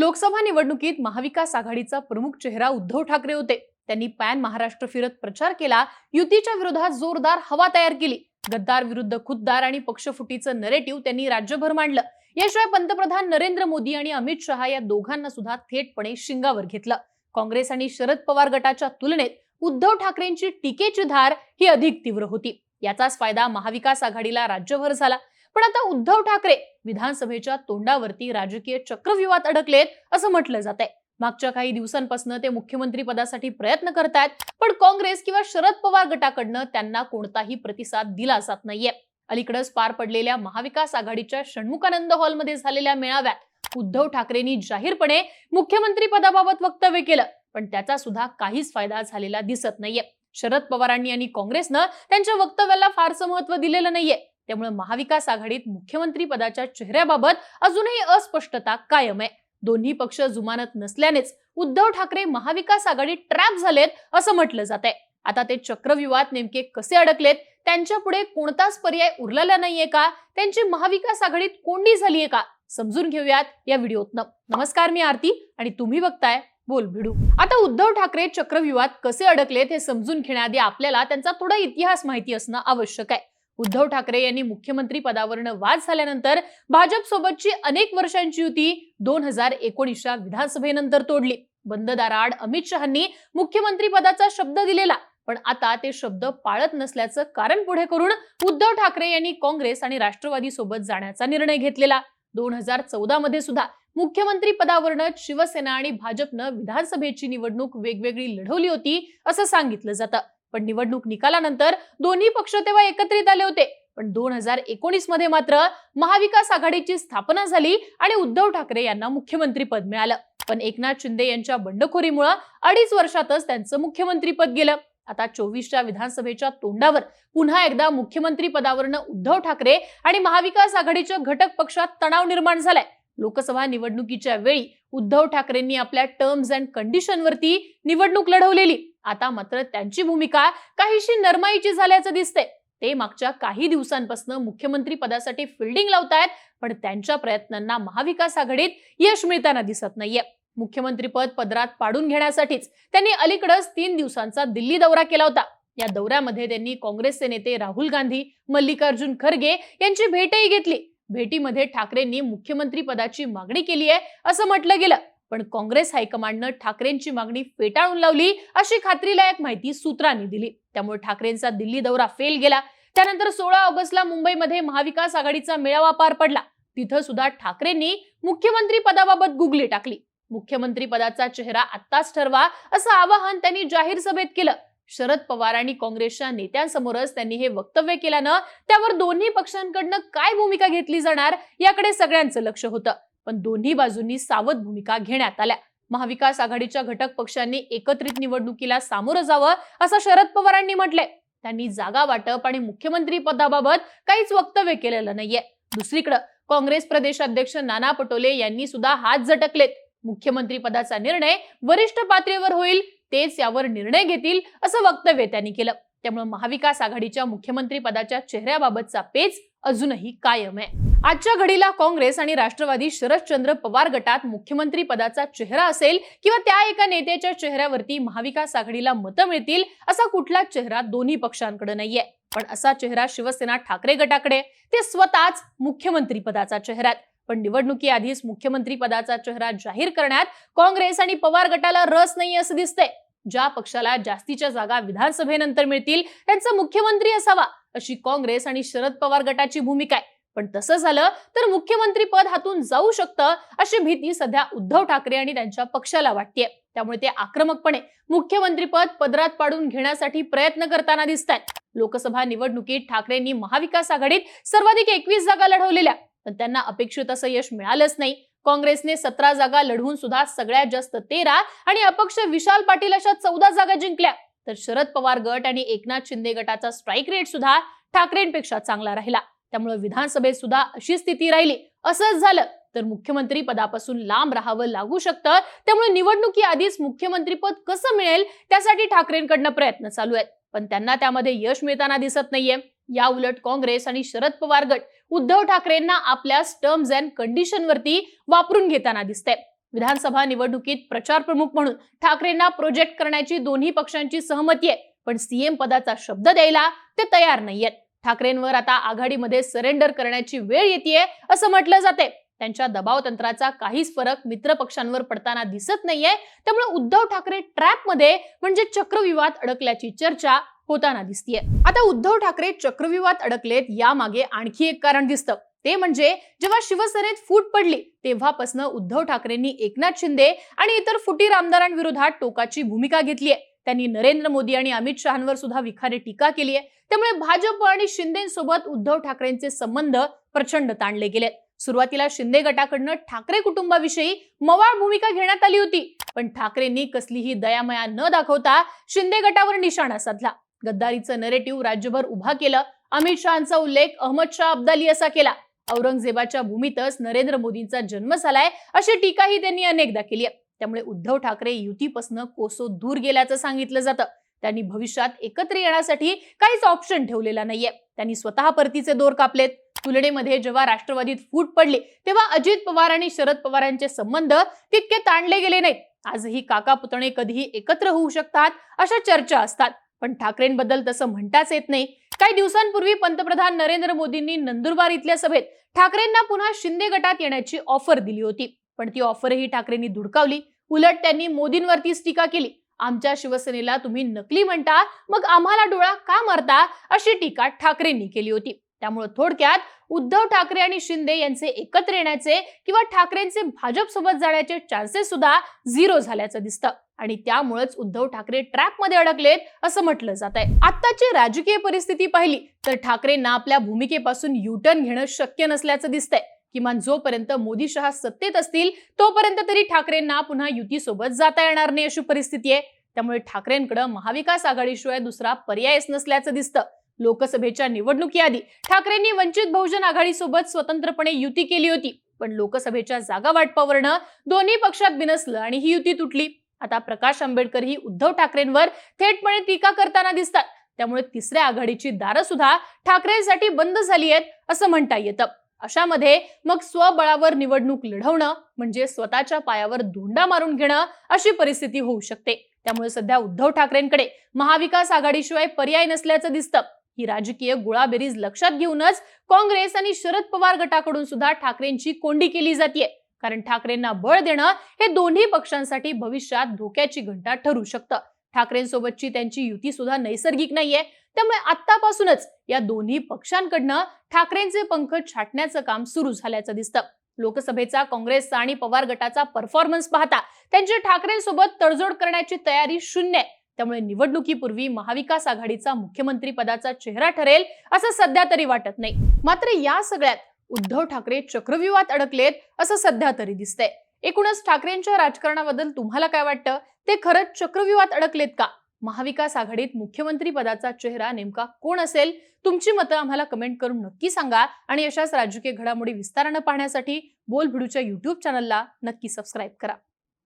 लोकसभा निवडणुकीत महाविकास आघाडीचा प्रमुख चेहरा उद्धव ठाकरे होते. त्यांनी पॅन महाराष्ट्र फिरत प्रचार केला. युतीच्या विरोधात जोरदार हवा तयार केली. गद्दार विरुद्ध खुद्दार आणि पक्षफुटीचं नरेटिव्ह त्यांनी राज्यभर मांडलं. याशिवाय पंतप्रधान नरेंद्र मोदी आणि अमित शहा या दोघांना सुद्धा थेटपणे शिंगावर घेतलं. काँग्रेस आणि शरद पवार गटाच्या तुलनेत उद्धव ठाकरेंची टीकेची धार ही अधिक तीव्र होती. याचाच फायदा महाविकास आघाडीला राज्यभर झाला. पण आता उद्धव ठाकरे विधानसभेच्या तोंडावरती राजकीय चक्रव्यूहात अडकलेत असं म्हटलं जात आहे मागच्या काही दिवसांपासून ते मुख्यमंत्री पदासाठी प्रयत्न करतायत पण काँग्रेस किंवा शरद पवार गटाकडनं त्यांना कोणताही प्रतिसाद दिला जात नाहीये. अलीकडेच पार पडलेल्या महाविकास आघाडीच्या षण्मुखानंद हॉलमध्ये झालेल्या मेळाव्यात उद्धव ठाकरेंनी जाहीरपणे मुख्यमंत्री पदाबाबत वक्तव्य केलं पण त्याचा सुद्धा काहीच फायदा झालेला दिसत नाहीये. शरद पवारांनी आणि काँग्रेसनं त्यांच्या वक्तव्याला फारसं महत्त्व दिलेलं नाहीये. त्यामुळे महाविकास आघाडीत मुख्यमंत्री पदाच्या चेहऱ्याबाबत अजूनही अस्पष्टता कायम आहे. दोन्ही पक्ष जुमानत नसल्यानेच उद्धव ठाकरे महाविकास आघाडीत ट्रॅप झालेत असं म्हटलं जात आहे. आता ते चक्रव्यूहात नेमके कसे अडकलेत? त्यांच्या पुढे कोणताच पर्याय उरलेला नाहीये का? त्यांची महाविकास आघाडीत कोंडी झालीये का? समजून घेऊयात या व्हिडिओतनं. नमस्कार मी आरती आणि तुम्ही बघताय बोल भिडू. आता उद्धव ठाकरे चक्रव्यूहात कसे अडकलेत हे समजून घेण्याआधी आपल्याला त्यांचा थोडा इतिहास माहिती असणं आवश्यक आहे. उद्धव ठाकरे यांनी मुख्यमंत्री पदावरनं वाद झाल्यानंतर भाजपसोबतची अनेक वर्षांची युती दोन हजार एकोणीसच्या विधानसभेनंतर तोडली. बंद दाराआड अमित शहांनी मुख्यमंत्री पदाचा शब्द दिलेला पण आता ते शब्द पाळत नसल्याचं कारण पुढे करून उद्धव ठाकरे यांनी काँग्रेस आणि राष्ट्रवादी सोबत जाण्याचा निर्णय घेतलेला. दोन हजार चौदा मध्ये सुद्धा मुख्यमंत्री पदावरनं शिवसेना आणि भाजपनं विधानसभेची निवडणूक वेगवेगळी लढवली होती असं सांगितलं जातं. पण निवडणूक निकालानंतर दोन्ही पक्ष तेव्हा एकत्रित आले होते. पण दोन हजार एकोणीसमध्ये मात्र महाविकास आघाडीची स्थापना झाली आणि उद्धव ठाकरे यांना मुख्यमंत्री पद मिळालं. पण एकनाथ शिंदे यांच्या बंडखोरीमुळे अडीच वर्षातच त्यांचं मुख्यमंत्री पद गेलं. आता चोवीसच्या विधानसभेच्या तोंडावर पुन्हा एकदा मुख्यमंत्री पदावरनं उद्धव ठाकरे आणि महाविकास आघाडीच्या घटक पक्षात तणाव निर्माण झालाय. लोकसभा निवडणुकीच्या वेळी उद्धव ठाकरेंनी आपल्या टर्म्स अँड कंडिशनवरती निवडणूक लढवलेली. आता मात्र त्यांची भूमिका काहीशी नरमाईची झाल्याचं दिसते ते मागच्या काही दिवसांपासून मुख्यमंत्री पदासाठी फिल्डिंग लावतायत पण त्यांच्या प्रयत्नांना महाविकास आघाडीत यश मिळताना दिसत नाहीये. मुख्यमंत्रीपद पदरात पाडून घेण्यासाठीच त्यांनी अलीकडच तीन दिवसांचा दिल्ली दौरा केला होता. या दौऱ्यामध्ये त्यांनी काँग्रेसचे नेते राहुल गांधी मल्लिकार्जुन खरगे यांची भेटही घेतली. भेटीमध्ये ठाकरेंनी मुख्यमंत्री पदाची मागणी केली आहे असं म्हटलं गेलं. पण काँग्रेस हायकमांडनं ठाकरेंची मागणी फेटाळून लावली अशी खात्रीलायक माहिती सूत्रांनी दिली. त्यामुळे ठाकरेंचा दिल्ली दौरा फेल गेला. त्यानंतर सोळा ऑगस्टला मुंबईमध्ये महाविकास आघाडीचा मेळावा पार पडला. तिथं सुद्धा ठाकरेंनी मुख्यमंत्री पदाबाबत गुगली टाकली. मुख्यमंत्री पदाचा चेहरा आत्ताच ठरवा असं आवाहन त्यांनी जाहीर सभेत केलं. शरद पवार आणि काँग्रेसच्या नेत्यांसमोरच त्यांनी हे वक्तव्य केल्यानं त्यावर दोन्ही पक्षांकडनं काय भूमिका घेतली जाणार याकडे सगळ्यांचं लक्ष होतं. पण दोन्ही बाजूंनी सावध भूमिका घेण्यात आल्या. महाविकास आघाडीच्या घटक पक्षांनी एकत्रित निवडणुकीला सामोरं जावं असं शरद पवारांनी म्हटलंय. त्यांनी जागा वाटप आणि मुख्यमंत्री पदाबाबत काहीच वक्तव्य केलेलं नाहीये. दुसरीकडे काँग्रेस प्रदेशाध्यक्ष नाना पटोले यांनी सुद्धा हात झटकलेत. मुख्यमंत्री पदाचा निर्णय वरिष्ठ पातळीवर होईल तेच यावर निर्णय घेतील असं वक्तव्य त्यांनी केलं. त्यामुळे महाविकास आघाडीच्या मुख्यमंत्री पदाच्या चेहऱ्याबाबतचा पेच अजूनही कायम आहे. आजच्या घडीला काँग्रेस आणि राष्ट्रवादी शरदचंद्र पवार गटात मुख्यमंत्री पदाचा चेहरा असेल किंवा त्या एका नेत्याच्या चेहऱ्यावरती महाविकास आघाडीला मतं मिळतील असा कुठलाच चेहरा दोन्ही पक्षांकडे नाहीये. पण असा चेहरा शिवसेना ठाकरे गटाकडे ते स्वतःच मुख्यमंत्री पदाचा चेहऱ्यात पण निवडणुकीआधीच मुख्यमंत्री पदाचा चेहरा जाहीर करण्यात काँग्रेस आणि पवार गटाला रस नाही असं दिसतंय. ज्या पक्षाला जास्तीच्या जागा विधानसभेनंतर मिळतील त्यांचा मुख्यमंत्री असावा. अशी काँग्रेस आणि शरद पवार गटाची भूमिका आहे. पण तसं झालं तर मुख्यमंत्री पद हातून जाऊ शकतं अशी भीती सध्या उद्धव ठाकरे आणि त्यांच्या पक्षाला वाटते त्यामुळे ते आक्रमकपणे मुख्यमंत्री पद पदरात पाडून घेण्यासाठी प्रयत्न करताना दिसत आहेत लोकसभा निवडणुकीत ठाकरेंनी महाविकास आघाडीत सर्वाधिक एकवीस जागा लढवलेल्या पण त्यांना अपेक्षित असं यश मिळालंच नाही. काँग्रेसने सतरा जागा लढवून सुद्धा सगळ्यात जास्त तेरा आणि अपक्ष विशाल पाटील अशा चौदा जागा जिंकल्या. तर शरद पवार गट आणि एकनाथ शिंदे गटाचा स्ट्राईक रेट सुद्धा ठाकरेंपेक्षा चांगला राहिला. त्यामुळे विधानसभेत सुद्धा अशी स्थिती राहिली. असंच झालं तर मुख्यमंत्री पदापासून लांब राहावं लागू शकतं. त्यामुळे निवडणुकी आधीच मुख्यमंत्रीपद कसं मिळेल त्यासाठी ठाकरेंकडनं प्रयत्न चालू आहेत. पण त्यांना त्यामध्ये यश मिळताना दिसत नाहीये. या उलट काँग्रेस आणि शरद पवार गट उद्धव ठाकरेंना आपल्या टर्म्स अँड कंडिशनवरती वापरून घेताना दिसतंय. विधानसभा निवडणुकीत प्रचार प्रमुख म्हणून ठाकरेंना प्रोजेक्ट करण्याची दोन्ही पक्षांची सहमती आहे. पण सीएम पदाचा शब्द द्यायला ते तयार नाहीयेत ठाकरेंवर आता आघाडीमध्ये सरेंडर करण्याची वेळ येते असं म्हटलं जाते त्यांच्या दबाव तंत्राचा काहीच फरक मित्र पक्षांवर पडताना दिसत नाहीये. त्यामुळे उद्धव ठाकरे ट्रॅपमध्ये म्हणजे चक्रव्यूहात अडकल्याची चर्चा होताना दिसतीये. आता उद्धव ठाकरे चक्रव्यूहात अडकलेत यामागे आणखी एक कारण दिसतं. ते म्हणजे जेव्हा शिवसेनेत फूट पडली तेव्हापासून उद्धव ठाकरेंनी एकनाथ शिंदे आणि इतर फुटीर आमदारांविरोधात टोकाची भूमिका घेतली आहे त्यांनी नरेंद्र मोदी आणि अमित शहांवर सुद्धा विखारी टीका केली आहे त्यामुळे भाजप आणि शिंदेसोबत उद्धव ठाकरेंचे संबंध प्रचंड ताणले गेलेत सुरुवातीला शिंदे गटाकडनं ठाकरे कुटुंबाविषयी मवाळ भूमिका घेण्यात आली होती. पण ठाकरेंनी कसलीही दयामया न दाखवता शिंदे गटावर निशाणा साधला. गद्दारीचं नरेटिव्ह राज्यभर उभा केलं. अमित शहाचा उल्लेख अहमद शाह अब्दाली असा केला. औरंगजेबाच्या भूमीतच नरेंद्र मोदींचा जन्म झालाय अशी टीकाही त्यांनी अनेकदा केली आहे. त्यामुळे उद्धव ठाकरे युतीपासून कोसो दूर गेल्याचं सांगितलं जातं. त्यांनी भविष्यात एकत्र येण्यासाठी काहीच ऑप्शन ठेवलेला नाहीये. त्यांनी स्वतः परतीचे दोर कापलेत. तुलनेमध्ये जेव्हा राष्ट्रवादीत फूट पडली तेव्हा अजित पवार आणि शरद पवारांचे संबंध तितके ताणले गेले नाहीत. आजही काका पुतणे कधीही एकत्र होऊ शकतात अशा चर्चा असतात. पण ठाकरेंबद्दल तसं म्हणताच येत नाही. काही दिवसांपूर्वी पंतप्रधान नरेंद्र मोदींनी नंदुरबार इथल्या सभेत ठाकरेंना पुन्हा शिंदे गटात येण्याची ऑफर दिली होती. पण ती ऑफरही ठाकरेंनी धुडकावली. उलट त्यांनी मोदींवरतीच टीका केली. आमच्या शिवसेनेला तुम्ही नकली म्हणता मग आम्हाला डोळा का मारता? अशी टीका ठाकरेंनी केली होती. त्यामुळे थोडक्यात उद्धव ठाकरे आणि शिंदे यांचे एकत्र येण्याचे किंवा ठाकरेंचे भाजप सोबत जाण्याचे चान्सेस सुद्धा झिरो झाल्याचं दिसतं. आणि त्यामुळेच उद्धव ठाकरे ट्रॅकमध्ये अडकलेत असं म्हटलं जात आहे. आत्ताची राजकीय परिस्थिती पाहिली तर ठाकरेंना आपल्या भूमिकेपासून युटर्न घेणं शक्य नसल्याचं दिसतंय. किमान जोपर्यंत मोदी शहा सत्तेत असतील तोपर्यंत तरी ठाकरेंना पुन्हा युतीसोबत जाता येणार नाही अशी परिस्थिती आहे. त्यामुळे ठाकरेंकडे महाविकास आघाडीशिवाय दुसरा पर्यायच नसल्याचं दिसतं. लोकसभेच्या निवडणुकीआधी ठाकरेंनी वंचित बहुजन आघाडीसोबत स्वतंत्रपणे युती केली होती. पण लोकसभेच्या जागा वाटपावरनं दोन्ही पक्षात बिनसलं आणि ही युती तुटली. आता प्रकाश आंबेडकर ही उद्धव ठाकरेंवर थेटपणे टीका करताना दिसतात. त्यामुळे तिसऱ्या आघाडीची दारं सुद्धा ठाकरेंसाठी बंद झाली आहेत असं म्हणता येतं. अशामध्ये मग स्वबळावर निवडणूक लढवणं म्हणजे स्वतःच्या पायावर धोंडा मारून घेणं अशी परिस्थिती होऊ शकते. त्यामुळे सध्या उद्धव ठाकरेंकडे महाविकास आघाडीशिवाय पर्याय नसल्याचं दिसतं. ही राजकीय गुळाबेरीज लक्षात घेऊनच काँग्रेस आणि शरद पवार गटाकडून सुद्धा ठाकरेंची कोंडी केली जाते कारण ठाकरेंना बळ देणं हे दोन्ही पक्षांसाठी भविष्यात धोक्याची घंटा ठरू शकतं. ठाकरेंसोबतची त्यांची युती सुद्धा नैसर्गिक नाहीये. त्यामुळे आतापासूनच या दोन्ही पक्षांकडनं ठाकरेंचे पंख छाटण्याचं काम सुरू झाल्याचं दिसतं. लोकसभेचा काँग्रेसचा आणि पवार गटाचा परफॉर्मन्स पाहता त्यांची ठाकरेंसोबत तडजोड करण्याची तयारी शून्य आहे. त्यामुळे निवडणुकीपूर्वी महाविकास आघाडीचा मुख्यमंत्री पदाचा चेहरा ठरेल असं सध्या तरी वाटत नाही. मात्र या सगळ्यात उद्धव ठाकरे चक्रव्यूहात अडकलेत असं सध्या तरी दिसतंय. एकूणच ठाकरेंच्या राजकारणाबद्दल तुम्हाला काय वाटतं? ते खरंच चक्रव्यूहात अडकलेत का? महाविकास आघाडीत मुख्यमंत्री पदाचा चेहरा नेमका कोण असेल? तुमची मतं आम्हाला कमेंट करून नक्की सांगा आणि अशाच राजकीय घडामोडी विस्तारानं पाहण्यासाठी बोल भिडूच्या युट्यूब चॅनलला नक्की सबस्क्राईब करा.